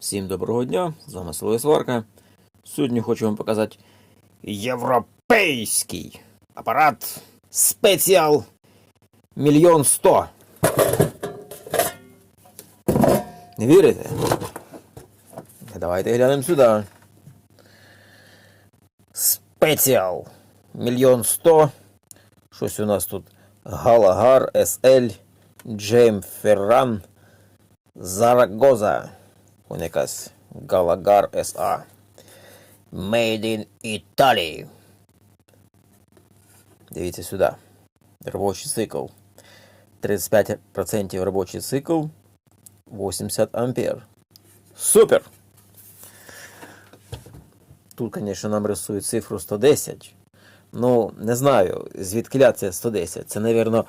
Всім доброго дня, з вами Силовий Сварка. Сьогодні хочу вам показати європейський апарат спеціал мільйон сто. Не вірите? Давайте глянемо сюди. Спеціал мільйон сто. Щось у нас тут Галагар СЛ Джейм Ферран Зарагоза. Вон якась Галагар СА. Made in Italy. Дивіться сюди. Робочий цикл. 35% робочий цикл. 80 ампер. Супер! Тут, конечно, нам рисують цифру 110. Ну, не знаю, звідки це 110. Це, напевно,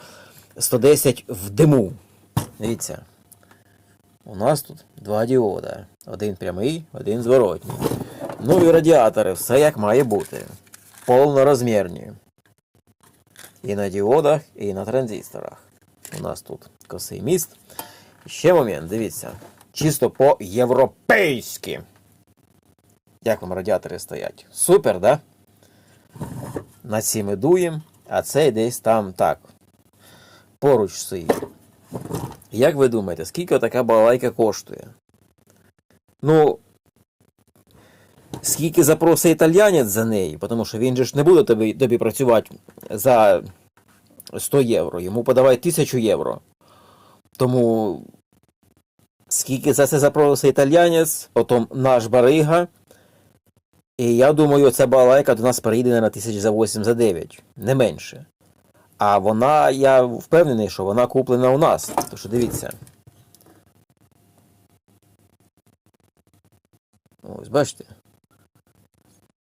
110 в диму. Дивіться. У нас тут два діода. Один прямий, один зворотній. Ну і радіатори, все як має бути. Повнорозмірні. І на діодах, і на транзисторах. У нас тут косий міст. Ще момент, дивіться. Чисто по-європейськи. Як вам радіатори стоять? Супер, да? На ці ми дуємо, а цей десь там так. Поруч стоїть. Як ви думаєте, скільки така балалайка коштує? Ну, скільки запросить італіянець за неї, тому що він же ж не буде тобі, тобі працювати за 100 євро, йому подавай 1000 євро. Тому скільки за це запросить італіянець, потім наш барига. І я думаю, ця балалайка до нас перейде на 1000 за 8 за 9, не менше. А вона, я впевнений, що вона куплена у нас. Тож що дивіться. Ось, бачите?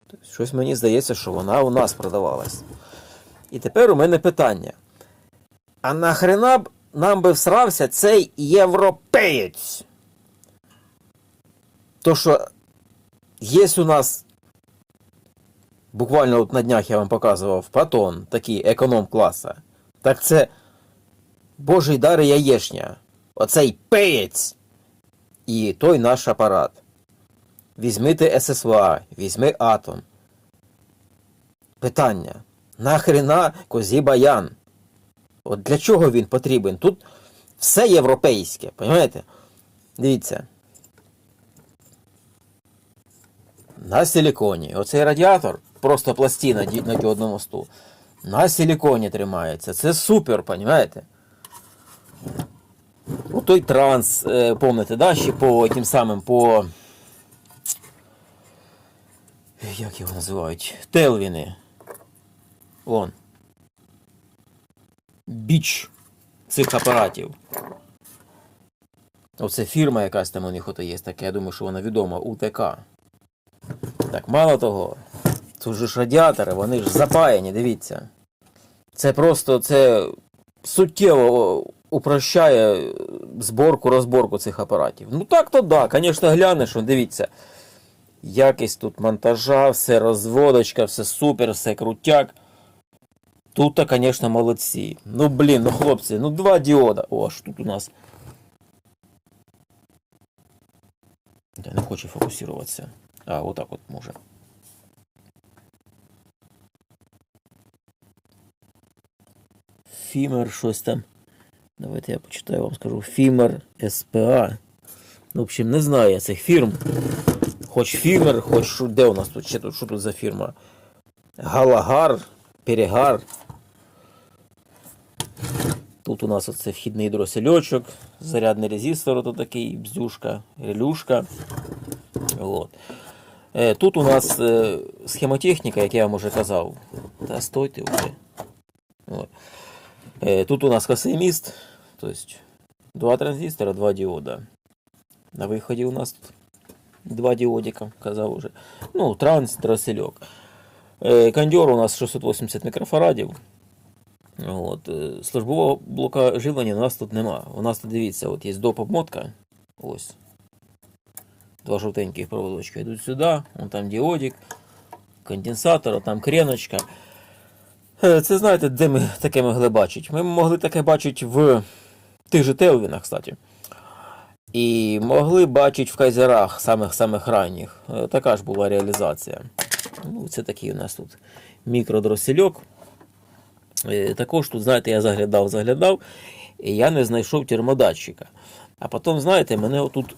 Тобто, щось мені здається, що вона у нас продавалась. І тепер у мене питання. А нахрена б нам би всрався цей європеєць? То що є у нас Буквально от на днях я вам показував Патон, такий економ класа. Так це Божий дар і. Оцей пеєць. І той наш апарат. Візьми ти ССВА, візьми атом. Питання. Нахрена козі баян? От для чого він потрібен? Тут все європейське, розумієте? Дивіться. На силіконі. Оцей радіатор просто пластина на діодному мосту. На силіконі тримається. Це супер, розумієте? У той транс, е, помните, да, ще по тим самим по. Як його називають? Телвіни. Вон. Біч цих апаратів. Оце фірма якась там у них ото є, таке, я думаю, що вона відома, УТК. Так, мало того, тут же ж радіатори, вони ж запаяні, дивіться. Це просто це суттєво упрощає зборку, розборку цих апаратів. Ну так то да, звісно, глянеш, дивіться. Якість тут монтажа, все розводочка, все супер, все крутяк. Тут, то звісно, молодці. Ну, блін, ну хлопці, ну два діода. О, аж тут у нас. Я не хочу фокусуватися. А, отак от може. Фімер щось там. Давайте я почитаю вам скажу. Фімер СПА. Ну, в общем, не знаю я цих фірм. Хоч Фімер, хоч де у нас тут? Ще тут, що тут за фірма? Галагар, Перегар. Тут у нас оце вхідний дросельочок, зарядний резистор, ото такий, бздюшка, релюшка. От. Е, Тут у нас е, схемотехніка, як я вам уже казав. Та стойте вже. От. Е, Тут у нас косий міст, тобто два транзистора, два діода. На виході у нас тут два діодика, казав уже. Ну, транс, дросельок. Е, Кондьор у нас 680 мікрофарадів. От. е, Службового блока живлення у нас тут нема. У нас тут дивіться, от є доп. обмотка. Ось. Два жовтеньких проводочка йдуть сюди, вон там діодик, конденсатор, а там креночка. Е, Це знаєте, де ми таке могли бачити? Ми могли таке бачити в тих же Телвінах, кстати. І могли бачити в кайзерах самих-самих ранніх. Е, Така ж була реалізація. Ну, це такий у нас тут мікродросельок. Е, Також тут, знаєте, я заглядав, заглядав, і я не знайшов термодатчика. А потім, знаєте, мене отут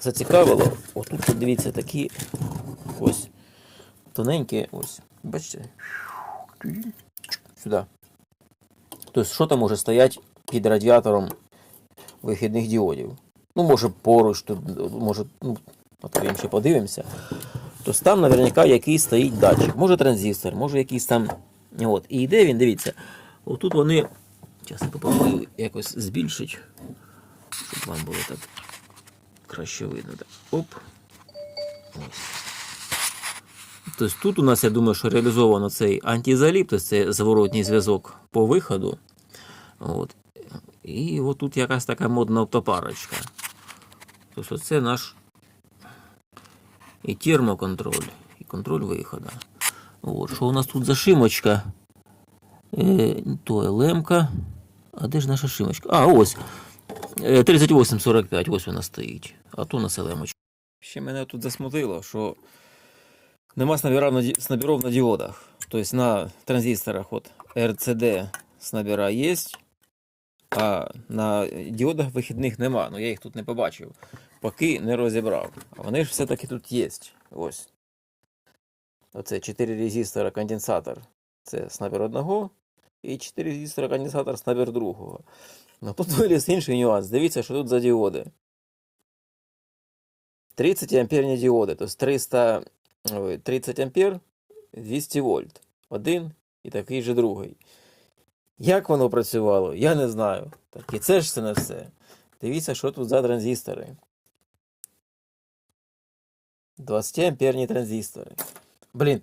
зацікавило. Отут, дивіться, такі ось тоненькі, ось, бачите? Сюди. Тобто, що там може стояти під радіатором вихідних діодів? Ну, може, поруч тут, може, ну, відкриємо ще подивимося. Тобто там наверняка якийсь стоїть датчик. Може транзистор, може якийсь там. От. І йде він, дивіться. Отут вони. Зараз я попробую якось збільшити, щоб вам було так краще видно. Так. Оп. Ось. Тобто тут у нас, я думаю, що реалізовано цей антизаліп, тобто це зворотній зв'язок по виходу. От. І от тут якась така модна автопарочка. Тобто це наш і термоконтроль, і контроль виходу. От. Що у нас тут за шимочка? Е, то LM-ка. А де ж наша шимочка? А, ось. Е, 3845, ось вона стоїть. А то у нас LM-очка. Ще мене тут засмутило, що нема снабірів на, снабіров на діодах. Тобто на транзисторах от RCD снабіра є, а на діодах вихідних нема. Ну я їх тут не побачив. Поки не розібрав. А вони ж все-таки тут є. Ось. Оце 4 резистора конденсатор. Це снабір одного. І 4 резистора конденсатор снабір другого. Ну тут виліз інший нюанс. Дивіться, що тут за діоди. 30 амперні діоди. Тобто 300, ой, 30 ампер, 200 вольт. Один і такий же другий. Як воно працювало, я не знаю. Так і це ж це не все. Дивіться, що тут за транзистори. 20 амперні транзистори. Блін,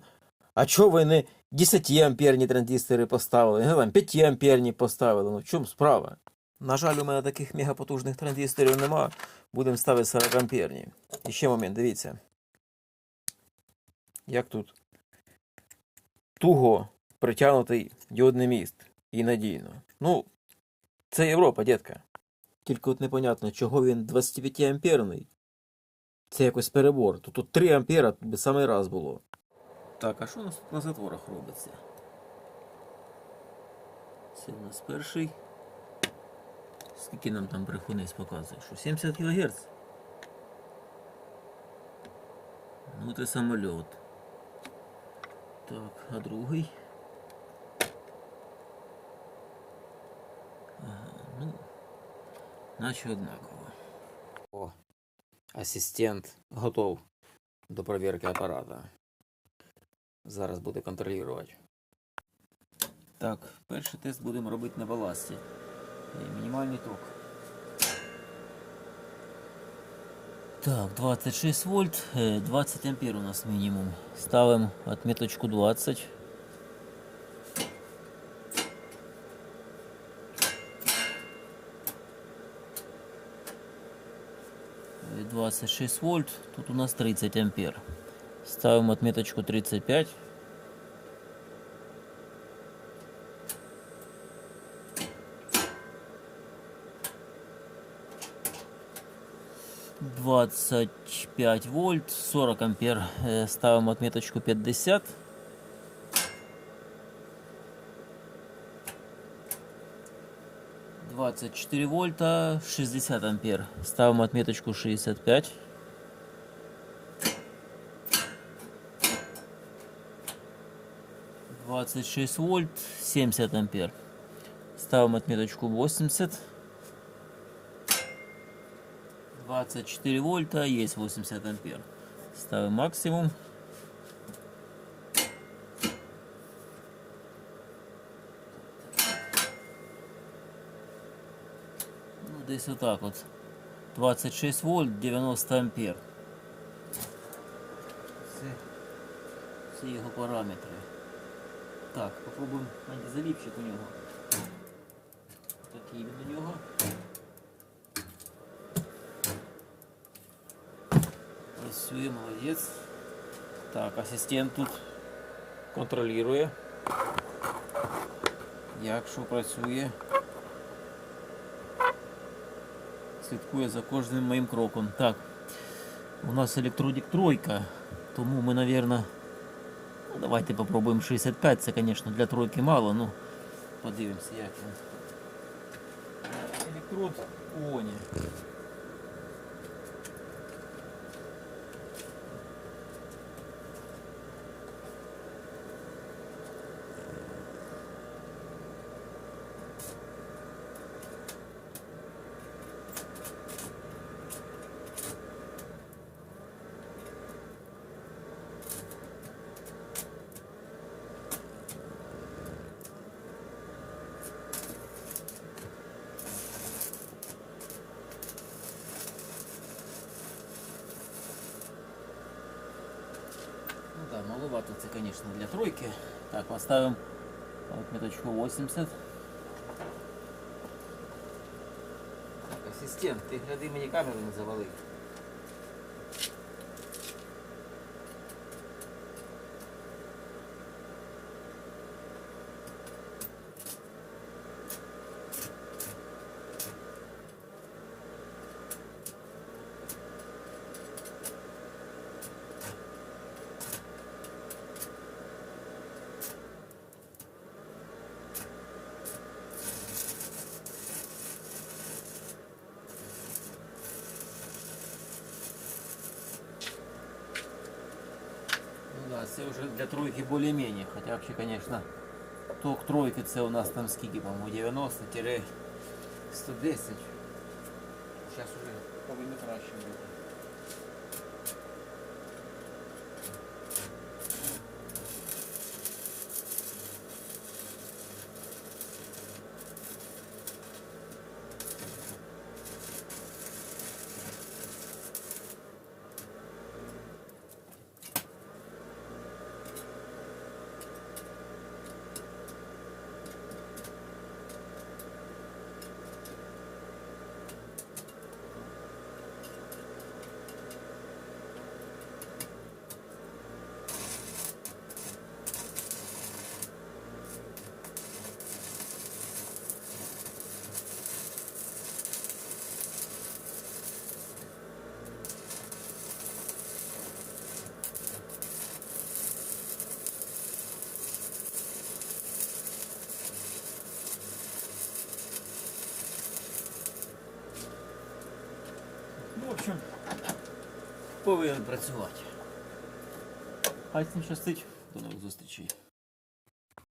а чого ви не 10 амперні транзистори поставили, не там 5 амперні поставили? Ну в чому справа? На жаль, у мене таких мегапотужних транзисторів нема. Будемо ставити 40 амперні. І ще момент, дивіться. Як тут туго притягнутий діодний міст і надійно. Ну, це Європа, дітка. Тільки от непонятно, чого він 25 амперний. Це якось перебор. Тут, тут 3 ампера би самий раз було. Так, а що у нас тут на затворах робиться? Це у нас перший. Скільки нам там брехунець показує? Що 70 кГц? Ну, це самольот. Так, а другий? Ага, ну, наче однаково. О, асистент готов до перевірки апарата. Зараз буде контролювати. Так, перший тест будемо робити на баласті. Е, Мінімальний ток. Так, 26 вольт, е, 20 ампер у нас мінімум. Ставимо отметочку 20. Е, 26 вольт, тут у нас 30 ампер. Ставим отметочку 35. 25 вольт, 40 ампер. Э, ставим отметочку 50. Двадцать четыре вольта, шестьдесят ампер. Ставим отметочку шестьдесят пять. Двадцать шесть вольт, семьдесят ампер. Ставим отметочку восемьдесят. 24 вольта, есть 80 ампер. Ставим максимум. Ну, десь отак от. 26 вольт, 90 ампер. Це, це його параметри. Так, попробуємо антизаліпчик у нього. Працює, молодець. Так, асистент тут контролює. Як що працює. слідкує за кожним моїм кроком. Так, у нас електродик тройка, тому ми, напевно, ну, давайте попробуємо 65. Це, звісно, для тройки мало, ну подивимося, як він. Електрод у Оні. Маловато це, конечно, для тройки. Так, поставим отметочку 80. Так, асистент, ти гляди мені камеру не завали. Ну уже для тройки более-менее. Хотя вообще, конечно, ток тройки це у нас там скільки, по-моєму, 90-110. Сейчас уже повинно краще бути. Ну, в общем, повинен працювати. Хай з ним щастить. До нових зустрічей.